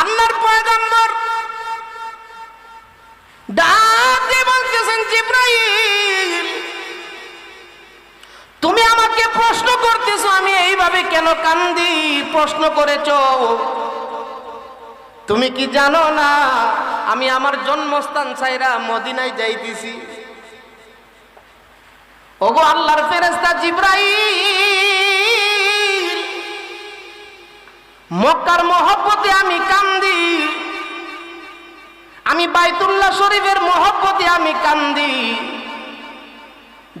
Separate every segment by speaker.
Speaker 1: আল্লাহর পয়গম্বর। ডাক বলতেছেন, জিব্রাইল, তুমি আমাকে প্রশ্ন করতেছো, আমি এইভাবে কেন কান্দি? প্রশ্ন করেছ। তুমি কি জানো না, আমি আমার জন্মস্থান ছাইরা মদিনায় যাইতেছি? ওগো আল্লাহর ফেরেস্তা জিব্রাইল মক্কার মহব্বতে আমি কান্দি। আমি বাইতুল্লাহ শরীফের মহব্বতে আমি কান্দি।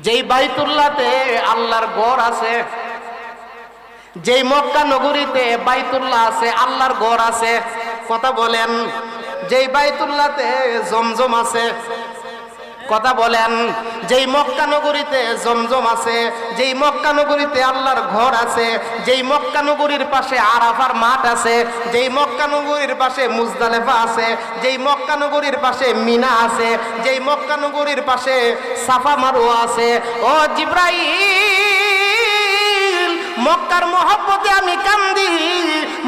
Speaker 1: যেই বাইতুল্লাহতে আল্লাহর গড় আছে, যেই মক্কা নগরীতে বাইতুল্লাহ আছে, আল্লাহর গড় আছে, কথা বলেন, যেই বাইতুল্লাতে জমজম আছে কথা বলেন, যেই মক্কা নগরীতে জমজম আছে, যেই মক্কা নগরীতে আল্লাহর ঘর আছে, যেই মক্কা নগরীর পাশে আরাফার মাঠ আছে, যেই মক্কা নগরীর পাশে মুজদালেফা আছে, যেই মক্কা নগরীর পাশে মিনা আছে, যেই মক্কা নগরীর পাশে সাফা মারুয়া আছে, ও জিব্রাইল, মক্কার মহব্বতে আমি কান্দি,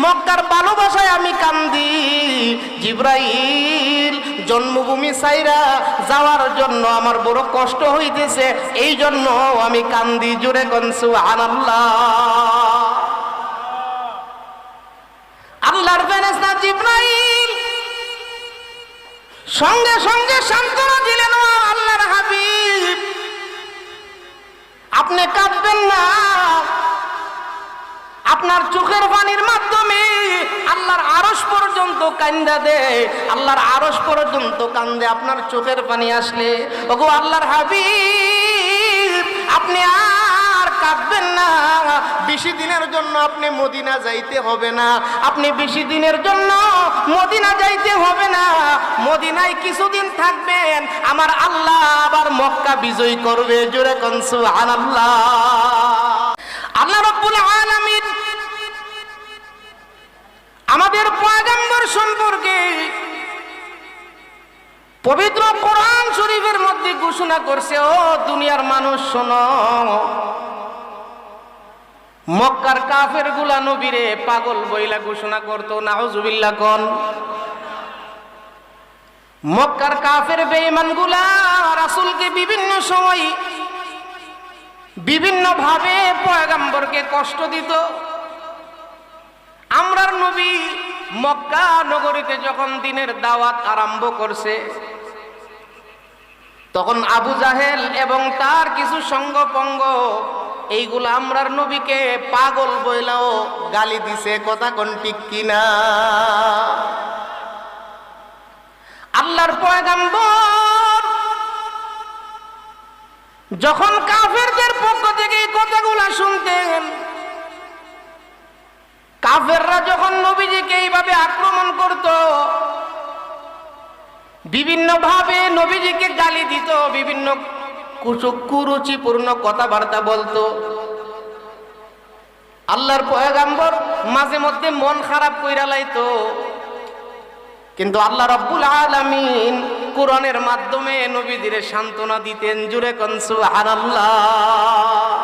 Speaker 1: মক্কার ভালোবাসায় আমি কান্দি, জিব্রাইল জন্মভূমি সাইরা যাওয়ার জন্য আমার বড় কষ্ট হইতেছে। এই জন্য আমি কান্দি জুড়ে কনসু আনাল্লাহ আল্লাহর ফেরেস্তা জিব্রাইল সঙ্গে সঙ্গে সান্ত্বনা দিলেন আল্লাহর হাবিব, আপনি কাঁদবেন না। আপনার চোখের পানির মাধ্যমে আল্লাহর আরস পর্যন্ত কান্দা দে আল্লাহর আরস পর্যন্ত কান্দে, আপনার চোখের পানি আসলে। ওগো আল্লাহর হাবিব, আপনি আর কাঁদবেন না। বেশি দিনের জন্য আপনি মদিনা যাইতে হবে না। আপনি বেশি দিনের জন্য মদিনা যাইতে হবে না। মদিনায় কিছুদিন থাকবেন, আমার আল্লাহ আবার মক্কা বিজয় করবে। জোরে কনসু আল্লাহ আল্লাহ রব্বুল আলামিন আমাদের পয়গম্বর সম্পর্কে পবিত্র কোরআন শরীফের মধ্যে ঘোষণা করছে, ও দুনিয়ার মানুষ শোনো, মক্কার কাফেরগুলা নবীরে পাগল বইলা ঘোষণা করতো নাহজুবিল্লা কন। মক্কার কাফের বেঈমানগুলা রাসূলকে বিভিন্ন সময় বিভিন্ন ভাবে পয়গাম্বরকে কষ্ট দিত। আমরার নবী মক্কা নগরীতে যখন দিনের দাওয়াত আরম্ভ করছে, তখন আবু জাহেল এবং তার কিছু সঙ্গপঙ্গ, এইগুলো আমরার নবীকে পাগল বইলাও গালি দিছে, কথা কোন ঠিক কিনা? আল্লাহর পয়গাম্বর যখন কাফেরদের পক্ষ থেকে এই কথাগুলো শুনতেন কাফেররা যখন নবীজিকে এইভাবে আক্রমণ করত বিভিন্ন ভাবে নবীজিকে গালি দিত, বিভিন্ন কুরুচিপূর্ণ কথাবার্তা বলতো। আল্লাহর পয়গাম্বর মাঝে মধ্যে মন খারাপ কইরা লাইতো। কিন্তু আল্লাহ রব্বুল আলামিন কোরআনের মাধ্যমে নবীদের সান্ত্বনা দিতেন, জুরে কনসু আল্লাহ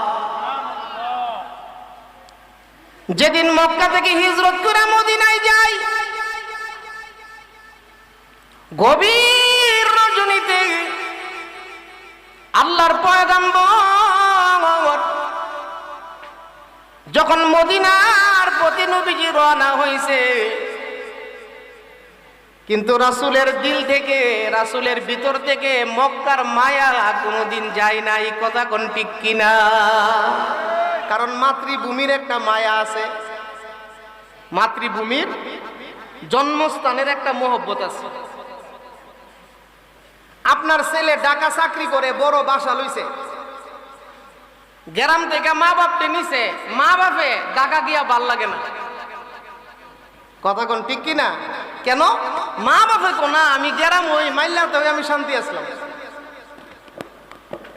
Speaker 1: যেদিন মক্কা থেকে হিজরত করে মদিনায় যাই, গভীর রজনীতে আল্লাহর পয়গাম্বর যখন মদিনার প্রতি নবীজি রওনা হয়েছে কিন্তু রাসুলের দিল থেকে, রাসুলের ভিতর থেকে মক্কার মায়া কোনোদিন যায় না এই কথা কোন ঠিক কিনা? কারণ মাতৃভূমির একটা মায়া আছে। মাতৃভূমির জন্মস্থানের একটা মহব্বত আছে। আপনার ছেলে ডাকা চাকরি করে, বড় বাসা লইছে। গ্রাম থেকে মা বাপকে নিছে, মা বাপে ডাকা গিয়া ভালো লাগে না। কথা কোন ঠিক কিনা? কেন? মা বাপে কো না, আমি গেরাম ওই মাইল্লা আমি শান্তি আসলাম।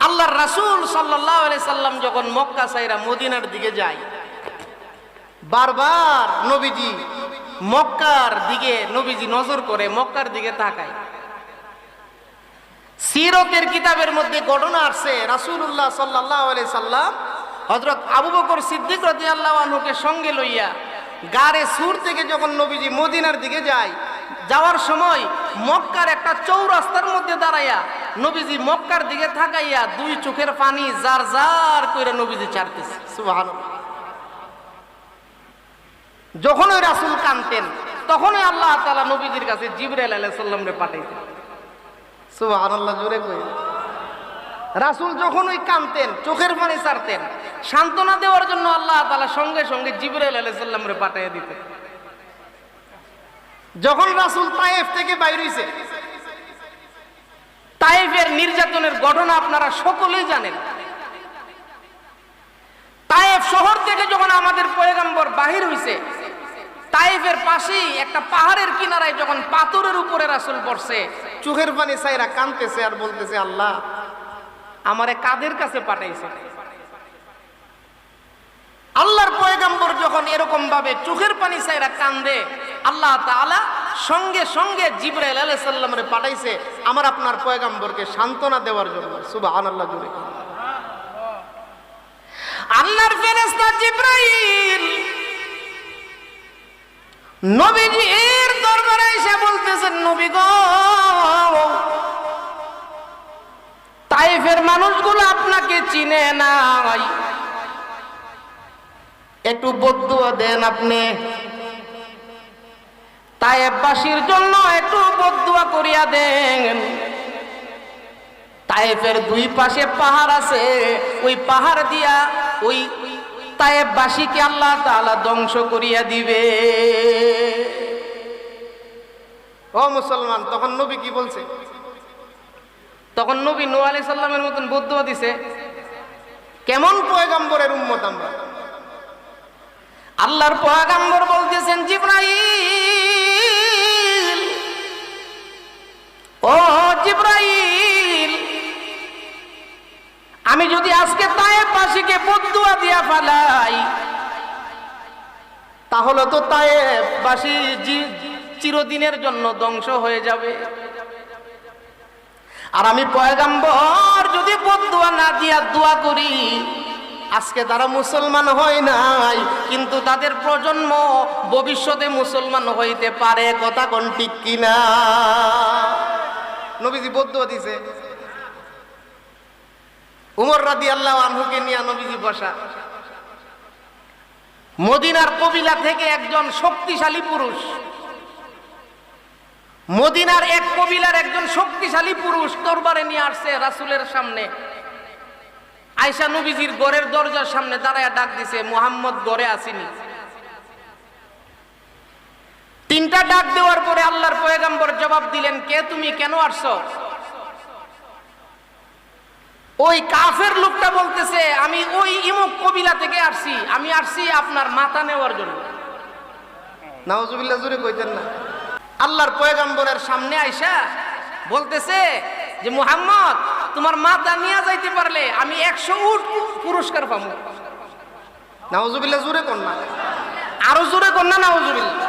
Speaker 1: আল্লাহর রাসূল সাল্লাম যখন মক্কা সাইরা মদিনার দিকে যায়, বারবার নবীজি মক্কার দিকে, নবীজি নজর করে মক্কার দিকে তাকায়। সিরতের কিতাবের মধ্যে ঘটনা আসছে, রাসূলুল্লাহ সাল্লাল্লাহু আলাইহি সাল্লাম হজরত আবু বকর সিদ্দিক রাদিয়াল্লাহু আনহুকে সঙ্গে লইয়া গাড়ে সুর থেকে যখন নবীজি মদিনার দিকে যায়, যাওয়ার সময় মক্কার একটা চৌরাস্তার মধ্যে দাঁড়াইয়া নবীজি মক্কার দিকে থাকাইয়া দুই চোখের পানি জার জার করে নবীজি ছাড়তেছে। সুবহানাল্লাহ। যখন ওই রাসুল কানতেন তখনই আল্লাহ তালা নবীজির কাছে জিবরাইল আলাইহিস সালামরে পাঠাইতেন। সুবহানাল্লাহ, জোরে কই। রাসুল যখন ওই কানতেন চোখের পানি ছাড়তেন, সান্ত্বনা দেওয়ার জন্য আল্লাহ তাআলা সঙ্গে সঙ্গে জিবরাইল সালামরে পাঠিয়ে দিতেন। যখন রাসুল তায়েফ থেকে বাইর হইছে তায়েফের নির্যাতনের ঘটনা আপনারা সকলেই জানেন। তায়েফ শহর থেকে যখন আমাদের পয়গাম্বর বাহির হইছে তাইফের পাশেই একটা পাহাড়ের কিনারায় যখন পাথরের উপরে রাসুল পড়ছে চোখের পানি সাইরা কানতেছে আর বলতেছে, আল্লাহ, আমারে কাদের কাছে পাঠাইছে আল্লাহর পয়গাম্বর যখন এরকম ভাবে চোখের পানি সাইরা কান্দে, আল্লাহ তাআলা সঙ্গে সঙ্গে জিব্রাইল আলাইহিস সালামরে পাঠাইছে, আমার আপনার পয়গাম্বরকে সান্ত্বনা দেওয়ার জন্য। সুবহানাল্লাহ জুড়ে আল্লাহর ফেরেশতা জিব্রাইল নবীজি এর দরবারে এসে বলতেছেন, নবী গো, তাইফের মানুষগুলো আপনাকে চিনে নাই। একটু বদুয়া দেন আপনি। তাইফবাসীর জন্য একটু বদুয়া করিয়া দেন। তাইফের দুই পাশে পাহাড় আছে ওই পাহাড় দিয়া ওই তায়েববাসীকে আল্লাহ তাআলা ধ্বংস করিয়া দিবে। ও মুসলমান তখন নবী কি বলছে? তখন নবী নূহ আলাইহিস সালামের মতন বদুয়া দিছে। কেমন পয়গাম্বরের উম্মত আমরা? আল্লাহর পয়গাম্বর বলতেছেন জিব্রাইল ও জিব্রাইল, আমি যদি আজকে তায়েব বাসীকে বদুয়া দিয়া ফেলাই, তাহলে তো তায়েব বাসী চিরদিনের জন্য ধ্বংস হয়ে যাবে। আর আমি পয়গাম্বর যদি বদুয়া না দিয়া দোয়া করি, আজকে তারা মুসলমান হয় নাই, কিন্তু তাদের প্রজন্ম ভবিষ্যতে মুসলমান হইতে পারে, কথা কোন ঠিক কিনা? নবীজি বদুয়া দিছে। উমর রাদি আল্লাহ আনহুকে নিয়ে নবীজি বসা। মদিনার কবিলা থেকে একজন শক্তিশালী পুরুষ। মদিনার এক কবিলার একজন শক্তিশালী পুরুষ দরবারে নিয়ে আসছে রাসুলের সামনে। আয়সা নবীজির গড়ের দরজার সামনে দাঁড়ায় ডাক দিছে, মোহাম্মদ গড়ে আসিনি। তিনটা ডাক দেওয়ার পরে আল্লাহর পয়গাম্বর জবাব দিলেন কে তুমি? কেন আসছো? ওই কাফের লোকটা বলতেছে আমি ওই ইমুক কবিলা থেকে আসছি আমি আসছি আপনার মাথা নেওয়ার জন্য। নাওজুবিল্লাহ জুড়ে কইতেন না। আল্লাহর পয়গাম্বরের সামনে আইসা বলতেছে যে মুহাম্মদ তোমার মাথা নিয়ে যাইতে পারলে আমি একশো উট পুরস্কার পাবো। নাওজুবিল্লাহ জুড়ে না। আরও জোরে কর না নাওজুবিল্লাহ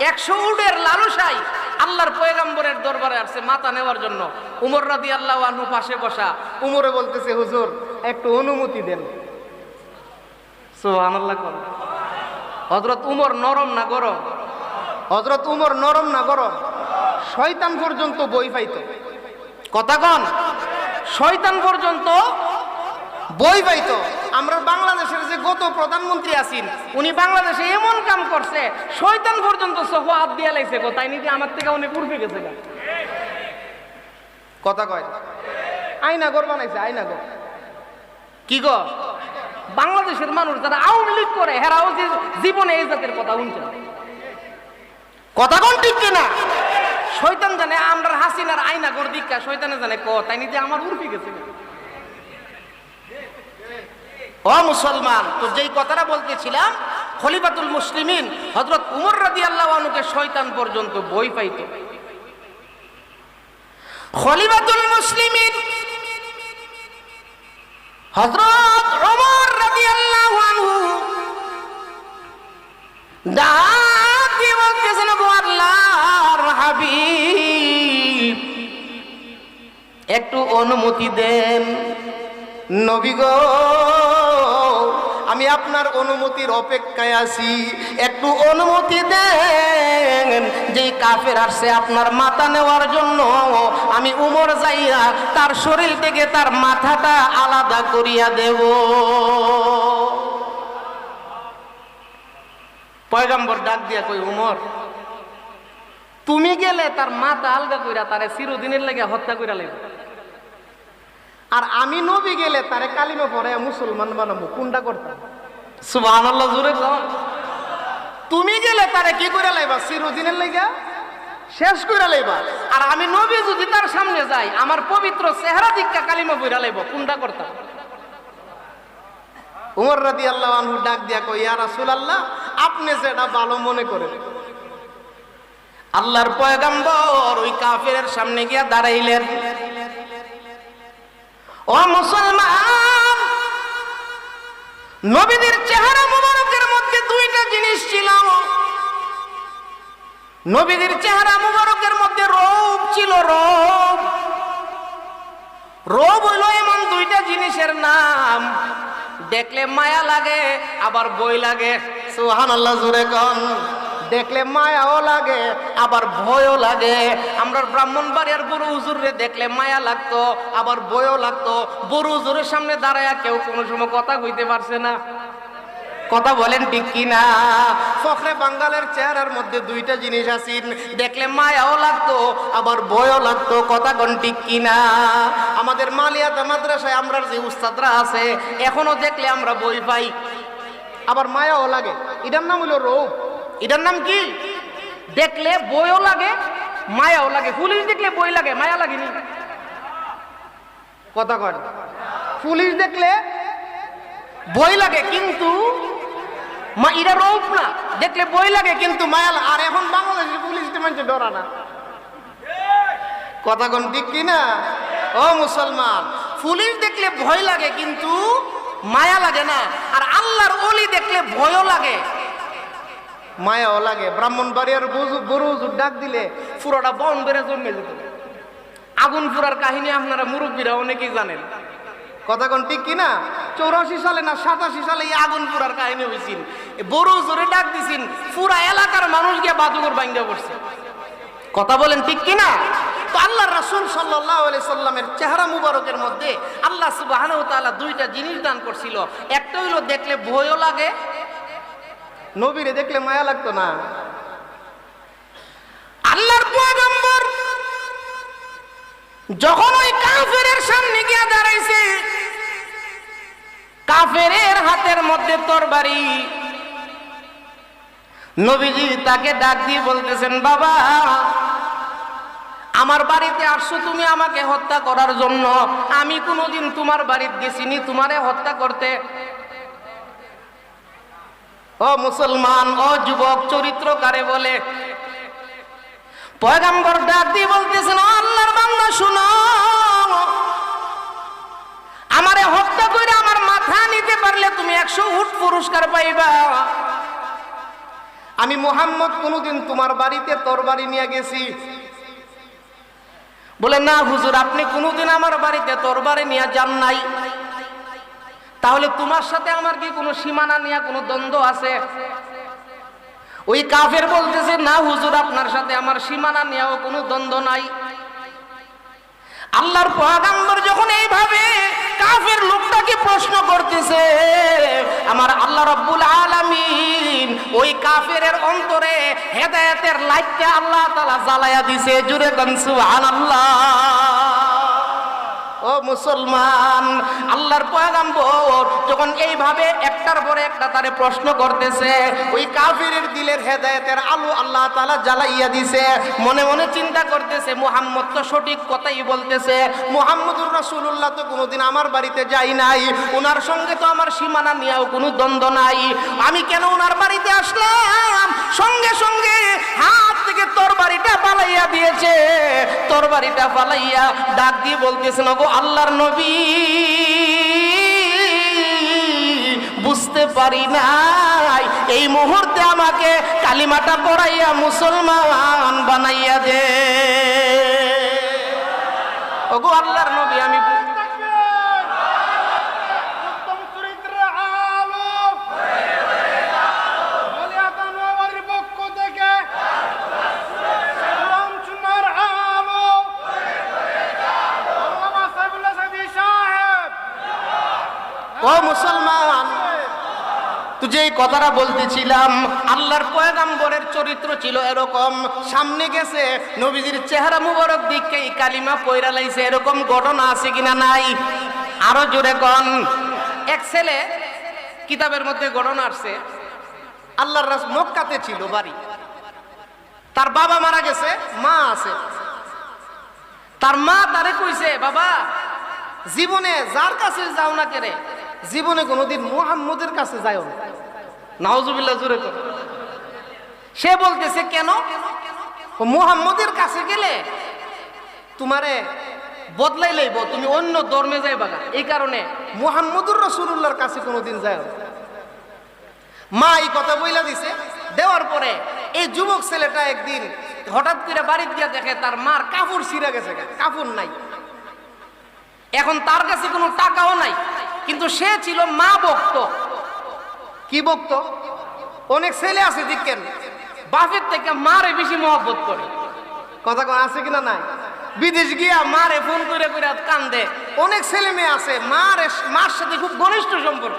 Speaker 1: একশো উটের লালসাই আল্লাহর পয়গাম্বরের দরবারে আসছে মাথা নেওয়ার জন্য। উমর রাদি আল্লাহ আনহু পাশে বসা। উমরে বলতেছে, হুজুর, একটু অনুমতি দেন। সুবহানাল্লাহ কর। হযরত উমর নরম না গরম? হযরত উমর নরম না গরম? শয়তান পর্যন্ত বই পাইতো। কথা কন। শয়তান পর্যন্ত বই পাইতো আমরা বাংলাদেশের যে গত প্রধানমন্ত্রী আছেন, উনি বাংলাদেশে এমন কাম করছে, শয়তান পর্যন্ত সহ হাত দিয়ে লাইছে গো, তাই নিতে আমার থেকে অনেক উর্ফে গেছে। কথা কয় আইনা গর বানাইছে আইনা গর কি গো বাংলাদেশের মানুষ যারা আওয়ামী লীগ করে হেরাও যে জীবনে এই জাতের কথা শুনছে না। কথা কোন ঠিক কিনা শয়তান জানে আমরা হাসিনার আইনা গর দিকা শয়তানে জানে ক, তাই নিতে আমার উর্ফে গেছে। ও মুসলমান তো যেই কথাটা বলতেছিলাম, খলিফাতুল মুসলিমিন হযরত উমর রাদিয়াল্লাহু আনহুকে শয়তান পর্যন্ত বই পাইত। খলিফাতুল মুসলিমিন হযরত ওমর ডাক দিয়ে বলতেছেন একটু অনুমতি দেন নবী গো। আমি আপনার অনুমতির অপেক্ষায় আছি। একটু অনুমতি দেন। যেই কাফের আসছে আপনার মাথা নেওয়ার জন্য, আমি উমর যাইয়া তার শরীর থেকে তার মাথাটা আলাদা করিয়া দেব। পয়গাম্বর ডাক দিয়া কই উমর, তুমি গেলে তার মাথা আলগা কইরা তারে চিরদিনের লেগে হত্যা কইরা লাগবে আর আমি নবী গেলে তারে কালিমা পরে মুসলমান বানাবো কোনটা করতাম। আল্লাহ জুড়ে তুমি গেলে তারে কি করে লাইবা? চিরদিনের লেগা শেষ করে লাইবা। আর আমি নবী যদি তার সামনে যাই আমার পবিত্র চেহারা দিকটা কালিমা বইরা লাইব কোনটা করতাম। উমর রাদি আল্লাহ আনহু ডাক দিয়া কই ইয়া রাসূলুল্লাহ আপনি যেটা ভালো মনে করেন। আল্লাহর পয়গাম্বর ওই কাফেরের সামনে গিয়া দাঁড়াইলেন। ও মুসলমান, নবীদের চেহারা মুবারকের মধ্যে দুইটা জিনিস ছিল। নবীদের চেহারা মুবারকের মধ্যে রোগ ছিল রোগ রোগ হইল এমন দুইটা জিনিসের নাম। দেখলে মায়া লাগে, আবার বই লাগে। সুহান আল্লাহ জুড়ে কন। দেখলে মায়াও লাগে, আবার ভয়ও লাগে। আমরা ব্রাহ্মণ ব্রাহ্মণবাড়িয়ার বড় হুজুরে দেখলে মায়া লাগতো, আবার ভয়ও লাগতো। বড় হুজুরের সামনে দাঁড়ায় কেউ কোনো সময় কথা কইতে পারছে না। কথা বলেন ঠিক কিনা? ফখরে বাঙ্গালের চেহারার মধ্যে দুইটা জিনিস আছেন। দেখলে মায়াও লাগতো, আবার ভয়ও লাগতো। কথা কোন ঠিক কিনা? আমাদের মালিয়াতে মাদ্রাসায় আমরা যে উস্তাদরা আছে, এখনও দেখলে আমরা বই পাই। আবার মায়াও লাগে। এটার নাম হলো রোগ। এটার নাম কি? দেখলে বইও লাগে, মায়াও লাগে। পুলিশ দেখলে বই লাগে, মায়া লাগেনি। কথা কন পুলিশ দেখলে বই লাগে, কিন্তু মা এরা রোগ না। দেখলে বই লাগে, কিন্তু মায়া আর এখন বাংলাদেশের পুলিশ মানুষ ডরা না। কথা কোন ঠিক কি না? ও মুসলমান পুলিশ দেখলে ভয় লাগে, কিন্তু মায়া লাগে না। আর আল্লাহর অলি দেখলে ভয়ও লাগে। মায়াও লাগে। ব্রাহ্মণবাড়িয়ার বড় হুজুর ডাক দিলে পুরোটা বন বেড়ে জন্মে যেত। আগুন পুরার কাহিনী আপনারা মুরব্বীরা অনেকেই জানেন। কথা কোন ঠিক কিনা? চৌরাশি সালে না সাতাশি সালে এই আগুন পুরার কাহিনী হয়েছিল বড় জোরে ডাক দিছিন পুরা এলাকার মানুষ গিয়ে বাদুগর ভাঙ্গা পড়ছে কথা বলেন ঠিক কিনা? তো আল্লাহ রাসূল আলাইহি সাল্লামের চেহারা মুবারকের মধ্যে আল্লাহ ওয়া দুইটা জিনিস দান করছিল। একটা হইল দেখলে ভয়ও লাগে নবীরে দেখলে মায়া লাগতো না। আল্লাহর পয়গম্বর যখন ওই কাফেরের সামনে গিয়ে দাঁড়াইছে, কাফেরের হাতের মধ্যে তরবারি, নবীজি তাকে ডাক দিয়ে বলতেছেন, বাবা, আমার বাড়িতে আসছো তুমি আমাকে হত্যা করার জন্য। আমি কোনোদিন তোমার বাড়িতে গেছিনি তোমারে হত্যা করতে ও মুসলমান, ও যুবক চরিত্র কারে বলে। পয়গাম্বর ডাক দিয়ে বলতেছেন "ও আল্লাহর বান্দা, শুনো। আমারে হত্যা করে আমার মাথা নিতে পারলে তুমি একশো উট পুরস্কার পাইবা। আমি মোহাম্মদ কোনোদিন তোমার বাড়িতে তোর বাড়ি নিয়ে গেছি। বলে, না হুজুর, আপনি কোনোদিন আমার বাড়িতে তোর বাড়ি নিয়ে যান নাই। তাহলে তোমার সাথে আমার কি কোনো সীমানা নিয়ে, কোনো দ্বন্দ্ব আছে? ওই কাফের বলতেছে, না হুজুর, আপনার সাথে আমার সীমানা নিয়েও কোনো দ্বন্দ্ব নাই। আল্লাহর পয়গাম্বর যখন এইভাবে কাফের লোকটাকে প্রশ্ন করতেছে, আমার আল্লাহ রব্বুল আলামিন ওই কাফের অন্তরে হেদায়েতের লাইটটা আল্লাহ তাআলা জ্বালায়া দিছে। জুরে গান সুবহানাল্লাহ। ও মুসলমান, আল্লাহর পয়গাম্বর যখন এইভাবে একটার পরে একটা তারে প্রশ্ন করতেছে, ওই কাফিরের দিলের হেদায়েতের আলো আল্লাহ তালা জ্বালাইয়া দিছে, মনে মনে চিন্তা করতেছে, মুহাম্মদ তো সঠিক কথাই বলতেছে, মুহাম্মদুর রাসূলুল্লাহ তো কোনোদিন আমার বাড়িতে যাই নাই ওনার সঙ্গে তো আমার সীমানা নিয়েও কোনো দ্বন্দ্ব নাই, আমি কেন ওনার বাড়িতে আসলাম? সঙ্গে সঙ্গে হাত থেকে বাড়িটা পালাইয়া দিয়েছে। তোর বাড়িটা পালাইয়া ডাক দিয়ে বলতেছেন গো, আল্লাহর নবী। বুঝতে পারি নাই। এই মুহূর্তে আমাকে কালিমাটা পড়াইয়া মুসলমান বানাইয়া দে। ওগো, আল্লাহর নবী, আমি তো যে কথাটা বলতেছিলাম, আল্লাহর পয়গাম্বরের চরিত্র ছিল এরকম। সামনে গেছে নবীজির চেহারা মুবারক দিকে এই কালিমা পয়রা লাইছে, এরকম ঘটনা আছে কিনা নাই? আরও জোরে কন। এক ছেলে কিতাবের মধ্যে ঘটনা আসছে, আল্লাহর রাস মক্কাতে ছিল বাড়ি। তার বাবা মারা গেছে, মা আছে। তার মা তারে কইছে, বাবা, জীবনে যার কাছে যাও না কেরে জীবনে কোনোদিন মুহাম্মদের কাছে যাও না। নাওজুবিল্লাহ জুড়ে কর। সে বলতেছে, কেন? মুহাম্মদের কাছে গেলে তোমারে বদলাই লইব, তুমি অন্য ধর্মে যাই বাগা এই কারণে মুহাম্মদুর রসুল্লাহর কাছে কোনোদিন না। মা এই কথা বইলা দিছে, দেওয়ার পরে এই যুবক ছেলেটা একদিন হঠাৎ করে বাড়ি দিয়া দেখে তার মার কাপড় ছিঁড়া গেছে কাপড় নাই। এখন তার কাছে কোনো টাকাও নাই। কিন্তু সে ছিল মা ভক্ত। কি ভক্ত? অনেক ছেলে আছে, দেখেন। বাপের থেকে মারে বেশি মহব্বত করে। কথা কোন, আছে কিনা নাই? বিদেশ গিয়া মারে, ফোন করে করে কান্দে। অনেক ছেলে মেয়ে আছে, মার মার সাথে খুব ঘনিষ্ঠ সম্পর্ক।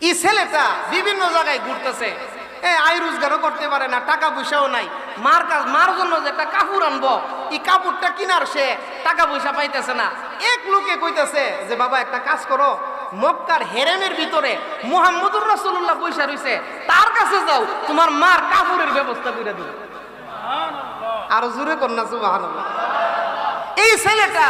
Speaker 1: এই ছেলেটা বিভিন্ন জায়গায় ঘুরতেছে। এ, আয় রোজগারও করতে পারে না, টাকা পয়সাও নাই। মার কাজ, মার জন্য যে একটা কাপড় আনব এই কাপড়টা কিনার সে টাকা পয়সা পাইতেছে না। এক লোকে কইতেছে যে বাবা একটা কাজ করো। মক্কার হেরেমের ভিতরে মুহাম্মদুর রাসূলুল্লাহ পয়সা রইছে। তার কাছে যাও তোমার মার কাপড়ের ব্যবস্থা করে দিও আরও জোরে কন্যা সুবহানাল্লাহ। এই ছেলেটা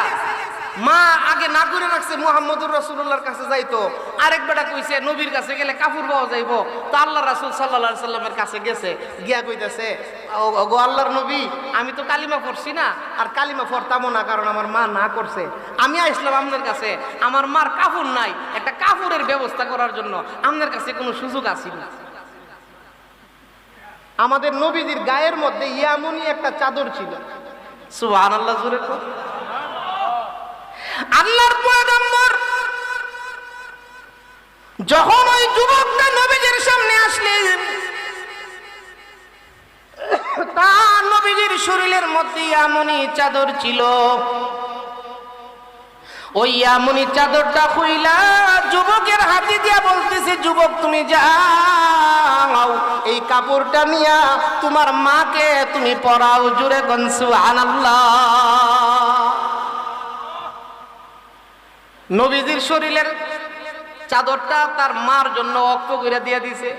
Speaker 1: মা আগে না করে রাখছে মুহাম্মদুর রাসূলুল্লাহর কাছে যাইতো। আরেক বেটা কইছে নবীর কাছে গেলে কাপড় পাওয়া যাইবো। তো আল্লাহ রাসূল সাল্লাল্লাহু আলাইহি সাল্লামের কাছে গেছে। গিয়া কইতাছে "ও- ও গো আল্লাহর নবী, আমি তো কালিমা পড়ছি না, আর কালিমা পড়তামও না, কারণ আমার মা না করছে আমি আসলাম আপনার কাছে, আমার মার কাপড় নাই, একটা কাপড়ের ব্যবস্থা করার জন্য আপনার কাছে কোনো সুযোগ আছে না। আমাদের নবীজির গায়ের মধ্যে ইয়ামনি একটা চাদর ছিল। সুবহানাল্লাহ, জোরে কর আল্লাহর পয়গম্বর, যখন ওই যুবকটা নবীজির সামনে আসলেন তার নবীজির শরীরের মধ্যে এমনই চাদর ছিল। ওই এমনই চাদরটা খুইলা যুবকের হাতে দিয়া বলতেছে, যুবক, তুমি যাও, এই কাপড়টা নিয়া তোমার মাকে তুমি পরাও জুড়ে গনসু আনাল্লাহ নবীজির শরীরের চাদরটা তার মার জন্য অক্ষ করে দিয়ে দিছে।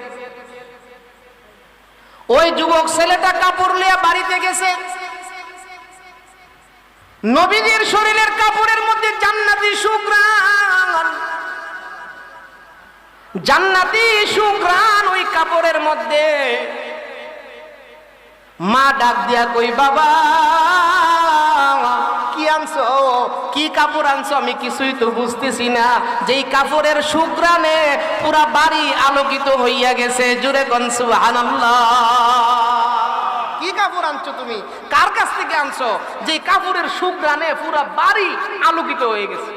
Speaker 1: ওই যুবক ছেলেটা কাপড় লিয়ে বাড়িতে গেছে। নবীজির শরীরের কাপড়ের মধ্যে জান্নাতি সুগ্রাণ জান্নাতি সুগ্রাণ ওই কাপড়ের মধ্যে। মা ডাক দিয়া কই, বাবা, কি আনছো? কি কাপড় আনছো আমি কিছুই তো বুঝতেছি না। যেই কাপড়ের শুক্রানে পুরা বাড়ি আলোকিত হইয়া গেছে, জুড়ে গনসু আনাল্লাহ কি কাপড় আনছো তুমি? কার কাছ থেকে আনছো? যে কাপড়ের সুগ্রানে পুরা বাড়ি আলোকিত হয়ে গেছে।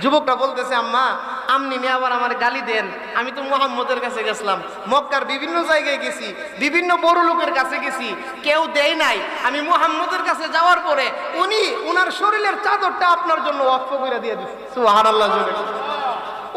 Speaker 1: যুবকটা বলতেছে, আম্মা আমনি নিয়ে আবার আমার গালি দেন। আমি তো মোহাম্মদের কাছে গেছিলাম। মক্কার বিভিন্ন জায়গায় গেছি, বিভিন্ন বড় লোকের কাছে গেছি। কেউ দেয় নাই। আমি মোহাম্মদের কাছে যাওয়ার পরে উনি, উনার শরীরের চাদরটা আপনার জন্য অক্ষ করে দিয়ে দিচ্ছি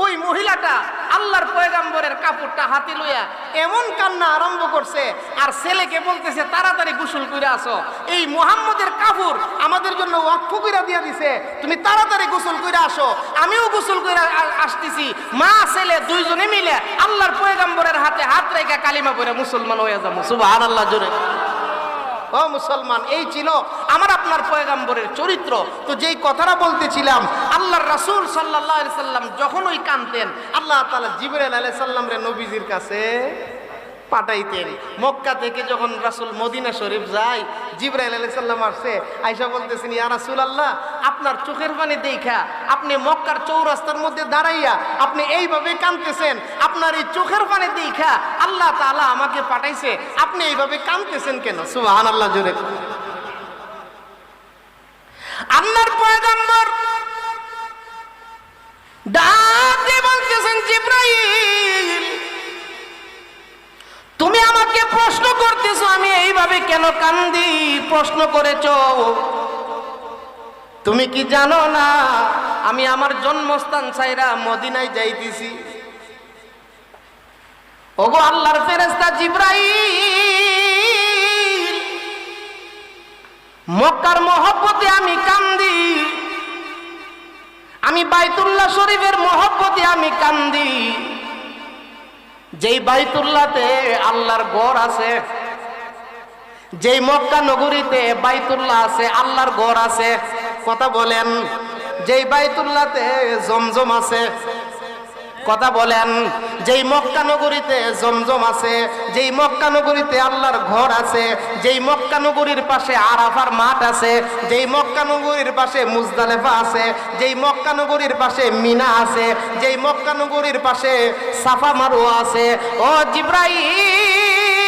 Speaker 1: ওই মহিলাটা আল্লাহর পয়গাম্বরের কাপড়টা হাতে লইয়া এমন কান্না আরম্ভ করছে, আর ছেলেকে বলতেছে, তাড়াতাড়ি গোসল করে আসো। এই মোহাম্মদের কাপড় আমাদের জন্য ওয়াক্ফ করে দিয়ে দিছে। তুমি তাড়াতাড়ি গোসল করে আসো। আমিও গোসল করে আসতেছি। মা, ছেলে দুইজনে মিলে আল্লাহর পয়গাম্বরের হাতে হাত রেখে কালিমা পরে মুসলমান হয়ে যাব। সুবহানাল্লাহ, জোরে। ও মুসলমান, এই ছিল আমার আপনার পয়গাম্বরের চরিত্র। তো যেই কথাটা বলতেছিলাম, আল্লাহর রাসুল সাল্লাহ সাল্লাম যখন ওই কানতেন আল্লাহ তালা জিবরাল আলাই সাল্লাম রে নবীজির কাছে পাঠাইতেন। মক্কা থেকে যখন রাসূল মদিনা শরীফ যায়, জিবরাইল আলাইহিস সালাম আসছে আয়েশা বলতেছেন, ইয়া রাসূলুল্লাহ, আপনার চোখের পানি দেখা, আপনি মক্কার চৌরাস্তার মধ্যে দাঁড়াইয়া আপনি এইভাবে কাঁদতেছেন, আপনার এই চোখের পানি দেখা, আল্লাহ তাআলা আমাকে পাঠাইছে, আপনি এইভাবে কাঁদতেছেন কেন? সুবহানাল্লাহ, জোরে। আল্লাহর পয়গম্বর ডাক বলতেছেন, জিব্রাইল তুমি আমাকে প্রশ্ন করতেছো, আমি এইভাবে কেন কান্দি? প্রশ্ন করেছ। তুমি কি জানো না, আমি আমার জন্মস্থান ছাইরা মদিনায় যাইতেছি। ওগো আল্লাহর ফেরেস্তা জিব্রাইল, মক্কার মহব্বতে আমি কান্দি। আমি বাইতুল্লাহ শরীফের মহব্বতে আমি কান্দি। যেই বাইতুল্লাতে আল্লাহর গড় আছে, যেই মক্কা নগরীতে বাইতুল্লাহ আছে, আল্লাহর গড় আছে, কথা বলেন, যেই বাইতুল্লাতে জমজম আছে কথা বলেন, যেই মক্কা নগরীতে জমজম আছে, যেই মক্কা নগরীতে আল্লাহর ঘর আছে, যেই মক্কা নগরীর পাশে আরাফার মাঠ আছে, যেই মক্কা নগরীর পাশে মুজদালেফা আছে, যেই মক্কা নগরীর পাশে মিনা আছে, যেই মক্কা নগরীর পাশে সাফা মারুয়া আছে, ও জিব্রাইল,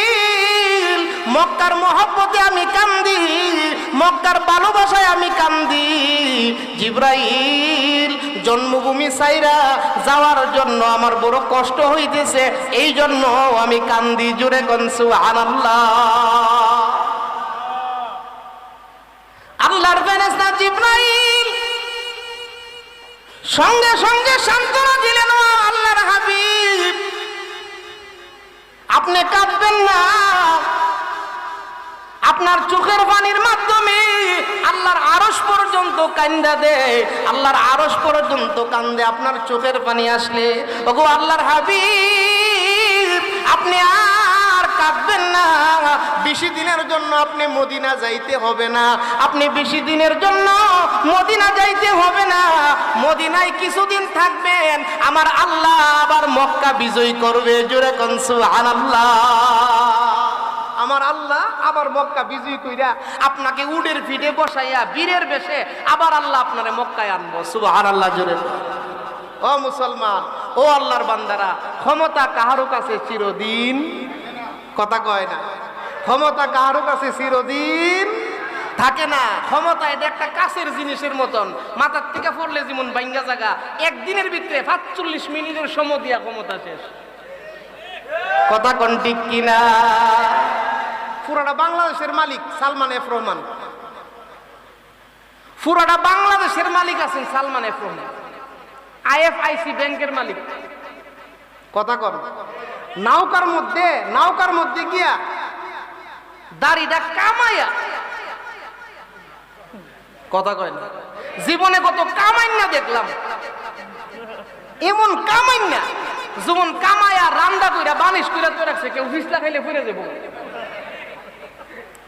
Speaker 1: মক্কার মহব্বতে আমি কান্দি, মক্কার ভালোবাসায় আমি কান্দি, জিব্রাইল জন্মভূমি সাইরা যাওয়ার জন্য আমার বড় কষ্ট হইতেছে, এই জন্য আমি কান্দি জুড়ে কনসু আনাল্লাহ আল্লাহর ফেরেশতা জিব্রাইল সঙ্গে সঙ্গে সান্ত্বনা দিলেন আল্লাহর হাবিব, আপনি কাঁদবেন না। আপনার চোখের পানির মাধ্যমে আল্লাহর আরস পর্যন্ত কান্দা দেয়। আল্লাহর আরস পর্যন্ত কান্দে, আপনার চোখের পানি আসলে। ওগো আল্লাহর হাবিব, আপনি আর কাঁদবেন না। বেশি দিনের জন্য আপনি মদিনা যাইতে হবে না। আপনি বেশি দিনের জন্য মদিনা যাইতে হবে না। মদিনায় কিছুদিন থাকবেন, আমার আল্লাহ আবার মক্কা বিজয় করবে। জোরে কনসু আল্লাহ আমার আল্লাহ আবার মক্কা বিজয়ী কইরা আপনাকে উডের ফিডে বসাইয়া বীরের বেশে আবার আল্লাহ আপনারে মক্কায় আনব। সুবহান আল্লাহ জোরে। ও মুসলমান, ও আল্লাহর বান্দারা, ক্ষমতা কাহারো কাছে চিরদিন কথা কয় না। ক্ষমতা কাহারো কাছে চিরদিন থাকে না। ক্ষমতা এটা একটা কাছের জিনিসের মতন, মাথার থেকে পড়লে যেমন বাইঙ্গা জায়গা একদিনের ভিতরে সাতচল্লিশ মিনিটের সময় দিয়া ক্ষমতা শেষ। কথা কোন ঠিক কিনা? পুরাটা বাংলাদেশের মালিক সালমান এফ রহমান। পুরাটা বাংলাদেশের মালিক আছেন সালমান এফ রহমান। আইএফআইসি ব্যাংকের মালিক। কথা কর নাউকার মধ্যে নাউকার মধ্যে গিয়া দাড়িটা কামাইয়া। কথা কয় না জীবনে কত কামাই না দেখলাম। এমন কামাই না যেমন কামায়া রান্দা কইরা বানিশ কইরা তো রাখছে কেউ ফিসলা খাইলে ফিরে যাব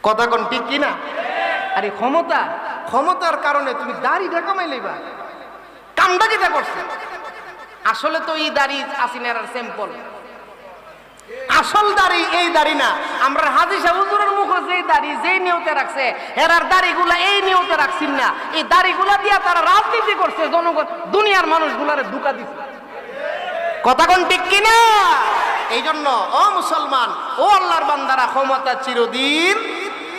Speaker 1: কথা কোন ঠিক কিনা আরে ক্ষমতা ক্ষমতার কারণে তুমি দাড়িটা কামাই লইবা। কামটা কিটা করছে আসলে তো এই দাড়ি আসিনার স্যাম্পল আসল দাড়ি এই দাড়ি না। আমরা হাজি সাহেব হুজুরের মুখে যেই দাড়ি যেই নিয়তে রাখছে। হেরার দাড়িগুলা এই নিয়তে রাখছেন না। এই দাড়িগুলা দিয়া তারা রাজনীতি করছে জনগণ দুনিয়ার মানুষগুলারে ধোকা দিচ্ছে কথা কোন ঠিক কিনা এই জন্য ও মুসলমান ও আল্লাহর বান্দারা ক্ষমতা চিরদিন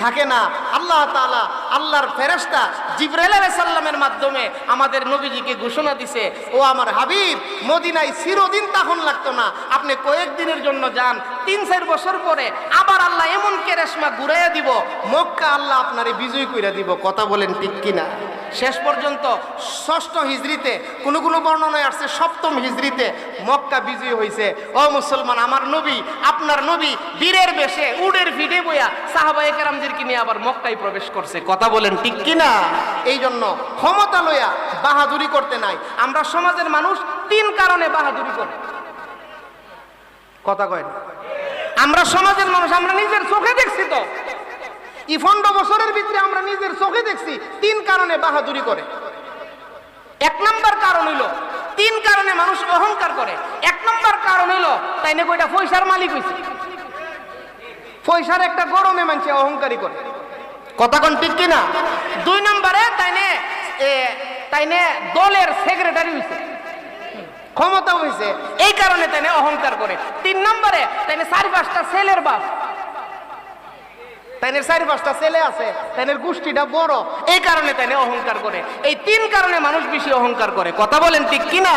Speaker 1: থাকে না। আল্লাহ তাআলা আল্লাহর ফেরেশতা জিব্রাইল আলাইহিস সালামের মাধ্যমে আমাদের নবীজিকে ঘোষণা দিছে, ও আমার হাবিব, মদিনায় চিরদিন তখন লাগতো না। আপনি কয়েকদিনের জন্য যান। তিন চার বছর পরে আবার আল্লাহ এমন কেরেশমা ঘুরাইয়া দিব, মক্কা আল্লাহ আপনারে বিজয় কইরা দিব। কথা বলেন ঠিক কিনা? শেষ পর্যন্ত ষষ্ঠ হিজড়িতে কোনো কোনো বর্ণনায় আসছে, সপ্তম হিজড়িতে মক্কা বিজয়ী হয়েছে ও মুসলমান, আমার নবী, আপনার নবী, বীরের বেশে উডের ভিড়ে বইয়া সাহাবা একরামদেরকে নিয়ে আবার মক্কায় প্রবেশ করছে। কথা বলেন ঠিক কিনা? এই জন্য ক্ষমতা লইয়া বাহাদুরি করতে নাই। আমরা সমাজের মানুষ তিন কারণে বাহাদুরি করি। কথা কয় আমরা সমাজের মানুষ, আমরা নিজের চোখে দেখছি তো। পনেরো বছরের ভিতরে আমরা নিজের চোখে দেখছি, তিন কারণে বাহাদুরি করে। এক নম্বর কারণ হইল, তিন কারণে মানুষ অহংকার করে। এক নম্বর কারণ হইল, তাই না কইটা পয়সার মালিক হইছে? পয়সার একটা গরমে মানুষ অহংকারী করে। কথা কোন ঠিক কিনা? দুই নম্বরে তাই নে এ, তাই নে দলের সেক্রেটারি হইছে। ক্ষমতা হয়েছে এই কারণে তাই না অহংকার করে। তিন নম্বরে তাই না চারি পাঁচটা ছেলের বাপ। তাইনের চারি পাঁচটা ছেলে আছে তাইনের গোষ্ঠীটা বড়। এই কারণে তাইনে অহংকার করে। এই তিন কারণে মানুষ বেশি অহংকার করে। কথা বলেন ঠিক কিনা?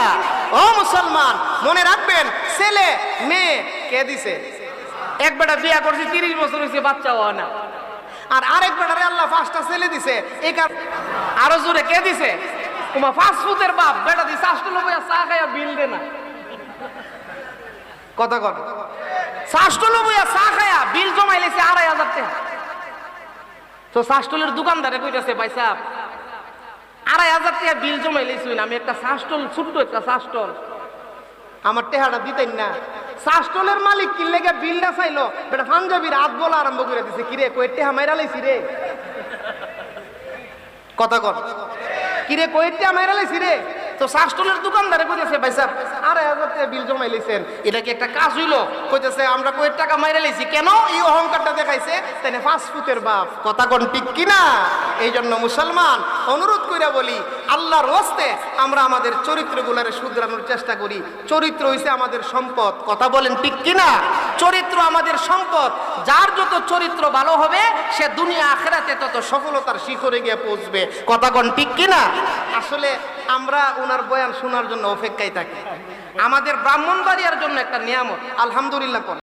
Speaker 1: ও মুসলমান মনে রাখবেন ছেলে মেয়ে কে দিছে? এক বেটা বিয়া করছে তিরিশ বছর হয়েছে বাচ্চা হওয়া না। আর আরেক বেটারে আল্লাহ পাঁচটা ছেলে দিছে। এই কারণ আরও জোরে কে দিছে? তোমার ফাস্ট ফুডের বাপ। বেটা দিছে আসলে বইয়া চা খাইয়া বিল দে না। কথা কর শাসটলে বইয়া চা খায়া বিল জমাই লেছে আড়াই হাজার টাকা। তো শাসটলের দোকানদারে কইতেছে, ভাই সাহেব, আড়াই হাজার টাকা বিল জমাই লেছি আমি একটা শাসটল ছোট্ট একটা শাসটল আমার টেহাটা দিতেন না। শাসটলের মালিক কি লেগে বিলটা চাইলো? বেটা পাঞ্জাবির আত বলা আরম্ভ করে দিছে। কিরে কয়েকটি হামাইরা মাইরা লাইছি রে? কথা কর কিরে কয়েকটি হামাইরা লাইছি রে? তো শাসটলের দোকানদারে কইতেছে, ভাই সাহেব, আরে টাকা বিল জমাই লাইছেন, এটা কি একটা কাজ হইল? কইতেছে, আমরা কয়েক টাকা মাইরা লাইছি। কেন? এই অহংকারটা দেখাইছে? তাই ফাস্ট ফুটের বাপ। কথা কোন ঠিক কিনা? এই জন্য মুসলমান, অনুরোধ কইরা বলি, আল্লাহর ওয়াস্তে আমরা আমাদের চরিত্রগুলারে শুধরানোর চেষ্টা করি। চরিত্র হইছে আমাদের সম্পদ। কথা বলেন ঠিক কিনা? চরিত্র আমাদের সম্পদ। যার যত চরিত্র ভালো হবে, সে দুনিয়া আখেরাতে তত সফলতার শিখরে গিয়ে পৌঁছবে। কথা কোন ঠিক কিনা? আসলে আমরা ওনার বয়ান শোনার জন্য অপেক্ষায় থাকি। আমাদের ব্রাহ্মণবাড়িয়ার জন্য একটা নিয়ামত আলহামদুলিল্লাহ